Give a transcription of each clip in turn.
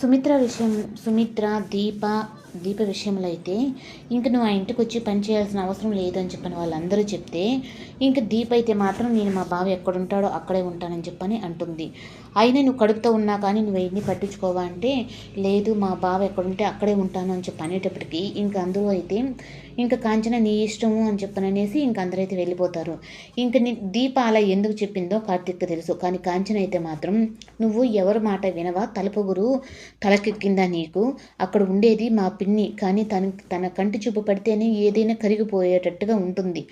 సుమిత్ర విషయం సుమిత్ర దీప దీప విషయంలో అయితే ఇంక నువ్వు ఆ ఇంటికి వచ్చి పని చేయాల్సిన అవసరం లేదని చెప్పని వాళ్ళందరూ చెప్తే ఇంక దీప అయితే మాత్రం నేను మా బావ ఎక్కడుంటాడో అక్కడే ఉంటానని చెప్పని అంటుంది. అయినా నువ్వు కడుపుతో ఉన్నా కానీ నువ్వు ఎన్ని పట్టించుకోవా అంటే లేదు మా బావ ఎక్కడుంటే అక్కడే ఉంటాను అని చెప్పి అనేటప్పటికీ ఇంక అందరూ అయితే ఇంకా కాంచన నీ ఇష్టము అని చెప్పని అనేసి ఇంక అందరైతే వెళ్ళిపోతారు. ఇంక నీ దీప అలా ఎందుకు చెప్పిందో కార్తీక్ తెలుసు. కానీ కాంచన అయితే మాత్రం నువ్వు ఎవరి మాట వినవా? తలపొగురు తలకెక్కిందా నీకు? అక్కడ ఉండేది మా పిన్ని. కానీ తన తన కంటి చూపు పడితేనే ఏదైనా కరిగిపోయేటట్టుగా ఉంటుంది.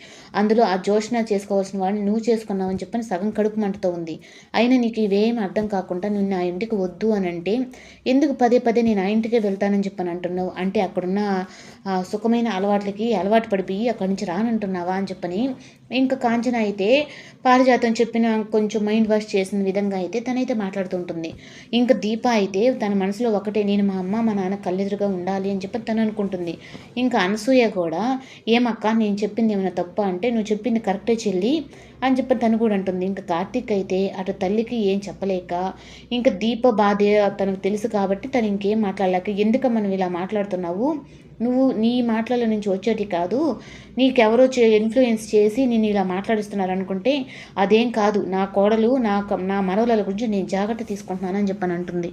అందులో ఆ జోష్న చేసుకోవాల్సిన వాడిని నువ్వు చేసుకున్నావని చెప్పని సగం కడుపు మంటతో ఉంది. అయినా నీకు ఇవేం అర్థం కాకుండా నువ్వు నా ఇంటికి వద్దు అని అంటే ఎందుకు పదే పదే నేను ఆ ఇంటికే వెళ్తానని చెప్పని అంటున్నావు? అంటే అక్కడున్న సుఖమైన అలవాట్లకి అలవాటు పడిపోయి అక్కడి నుంచి రానంటున్నావా అని చెప్పని ఇంకా కాంచన అయితే పారిజాతం చెప్పిన కొంచెం మైండ్ వాష్ చేసిన విధంగా అయితే తనైతే మాట్లాడుతుంటుంది ఇంకా దీప అయితే తన మనసులో ఒకటే నేను మా అమ్మ మా నాన్న కళ్ళెదురుగా ఉండాలి అని చెప్పి తను అనుకుంటుంది. ఇంకా అనసూయ కూడా ఏమక్క నేను చెప్పింది ఏమైనా తప్ప అంటే నువ్వు చెప్పింది కరెక్టే చెల్లి అని చెప్పి తను కూడా అంటుంది. ఇంకా కార్తీక్ అయితే అటు తల్లికి ఏం చెప్పలేక ఇంకా దీప బాధ తనకు తెలుసు కాబట్టి తను ఇంకేం మాట్లాడలేక ఎందుకు మనం ఇలా మాట్లాడుతున్నావు? నువ్వు నీ మాటల నుంచి వచ్చేటి కాదు. నీకెవరో చే ఇన్ఫ్లుయెన్స్ చేసి నేను ఇలా మాట్లాడిస్తున్నారు అనుకుంటే అదేం కాదు. నా కోడలు నా నా మనవల గురించి నేను జాగ్రత్త తీసుకుంటున్నానని చెప్పని అంటుంది.